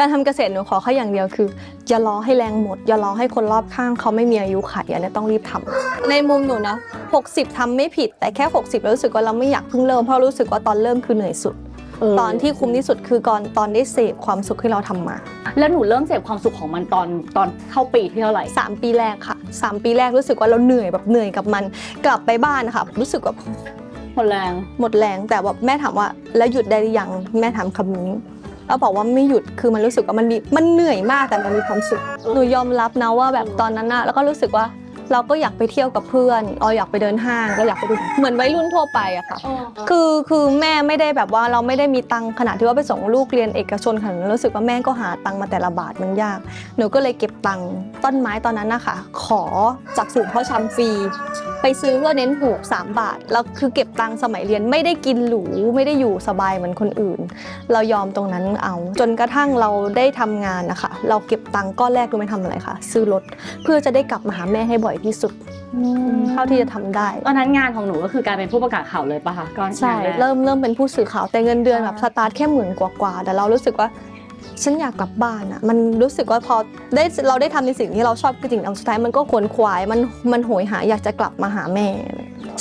การทำเกษตรหนูขอแค่อย่างเดียวคืออย่ารอให้แรงหมด อย่ารอให้คนรอบข้างเขาไม่มีอายุไขอันนี้ต้องรีบทำในมุมหนูนะ 60ทำไม่ผิด แต่แค่ 60แล้วรู้สึกว่าเราไม่อยากเพิ่งเริ่มเพราะรู้สึกว่าตอนเริ่มคือเหนื่อยสุด ตอนที่คุ้มที่สุดคือก่อนตอนได้เสพความสุขที่เราทำมา แล้วหนูเริ่มเสพความสุขของมันตอนตอนเข้าปีที่เท่าไหร่3ปีแรกค่ะ 3 ปีแรกรู้สึกว่าเราเหนื่อยแบบเหนื่อยกับมัน กลับไปบ้านนะคะรู้สึกแบบหมดแรงหมดแรงแต่แบบแม่ถามว่าแล้วหยุดได้หรือยังแม่ถามคำนี้ เราบอกว่าไม่หยุดคือมันรู้สึกว่ามันมีมันเหนื่อยมากแต่มันมีความสุขหนูยอมรับนะว่าแบบตอนนั้นอะแล้วก็รู้สึกว่าเราก็อยากไปเที่ยวกับเพื่อนอ๋ออยากไปเดินห้างก็อยากไปดูเหมือนวัยรุ่นทั่วไปอะค่ะ คือคือแม่ไม่ได้แบบว่าเราไม่ได้มีตังค์ขนาดที่ว่าไปส่งลูกเรียนเอกชนขนาดนั้นรู้สึกว่าแม่ก็หาตังค์มาแต่ละบาทมันยาก หนูก็เลยเก็บตังค์ต้นไม้ตอนนั้นนะคะขอจากศูนย์เพ่อชำฟรี ไปซื้อเพื่อเน้นถูก 3 บาท แล้วคือเก็บตังค์สมัยเรียนไม่ได้กินหรูไม่ได้อยู่สบายเหมือนคนอื่น เรายอมตรงนั้นเอา จนกระทั่งเราได้ทำงานนะคะ เราเก็บตังค์ก้อนแรกรู้ไหมทำอะไรคะซื้อรถเพื่อจะได้กลับมาหาแม่ให้บ่อยที่สุดเท่าที่จะทำได้ตอนนั้นงานของหนูก็คือการเป็นผู้ประกาศข่าวเลยปะคะก่อนใช่งานแรกเริ่มเริ่มเป็นผู้สื่อข่าวแต่เงินเดือนแบบสตาร์ทแค่หมื่นกว่าๆแต่เรารู้สึกว่า ฉันอยากกลับบ้านอะมันรู้สึกว่าพอได้เราได้ทำในสิ่งที่เราชอบคือสิ่งสุดท้ายมันก็ขวนขวายมันมันโหยหาอยากจะกลับมาหาแม่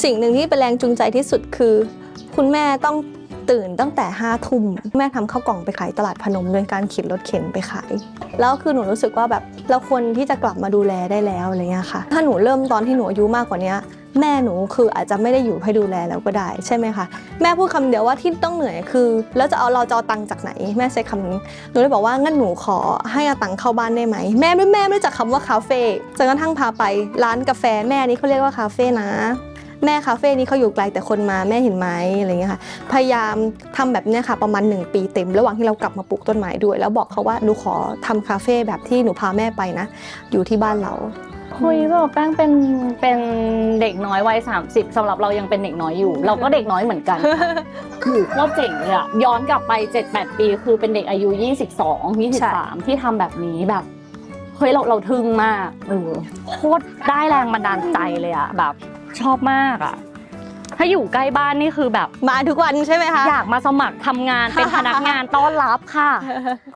สิ่งหนึ่งที่เป็นแรงจูงใจที่สุดคือ คุณแม่ต้อง ตื่นตั้งแต่ห้าทุ่มแม่ทำข้าวกล่องไปขายตลาดพนมโดยการขี่รถเข็นไปขาย แล้วคือหนูรู้สึกว่าแบบเราควรที่จะกลับมาดูแลได้แล้วอะไรเงี้ยค่ะ ถ้าหนูเริ่มตอนที่หนูอายุมากกว่านี้แม่หนูคืออาจจะไม่ได้อยู่ให้ดูแลแล้วก็ได้ใช่ไหมคะแม่พูดคำเดียวว่าที่ต้องเหนื่อยคือ แล้วจะเอาเราจะเอาตังค์จากไหน แม่ใช้คำนี้หนูเลยบอกว่างั้นหนูขอให้เอาตังค์เข้าบ้านได้ไหมแม่ไม่แม่ไม่รู้จักคำว่าคาเฟ่จนกระทั่งพาไปร้านกาแฟแม่นี่เขาเรียกว่าคาเฟ่นะ แม่คาเฟ่นี้เขาอยู่ไกลแต่คนมาแม่เห็นไหมอะไรเงี้ยค่ะพยายามทำแบบเนี้ยค่ะประมาณ 1 ปีเต็ม ระหว่างที่เรากลับมาปลูกต้นไม้ด้วย แล้วบอกเขาว่าหนูขอทำคาเฟ่แบบที่หนูพาแม่ไปนะ อยู่ที่บ้านเราคุยแบบแป้งเป็นเป็นเด็กน้อยวัย30สำหรับเรายังเป็นเด็กน้อยอยู่ เราก็เด็กน้อยเหมือนกันหนูโคตรเจ๋งเลยอะย้อนกลับไป 7-8 ปี คือเป็นเด็กอายุ 22 23 ที่ทำแบบนี้แบบเฮ้ยเราเราทึ่งมากเออโคตรได้แรงบันดาลใจเลยอะแบบ ชอบมากอะถ้าอยู่ใกล้บ้านนี่คือแบบ มาทุกวันใช่ไหมคะ อยากมาสมัครทำงานเป็นพนักงานต้อนรับค่ะ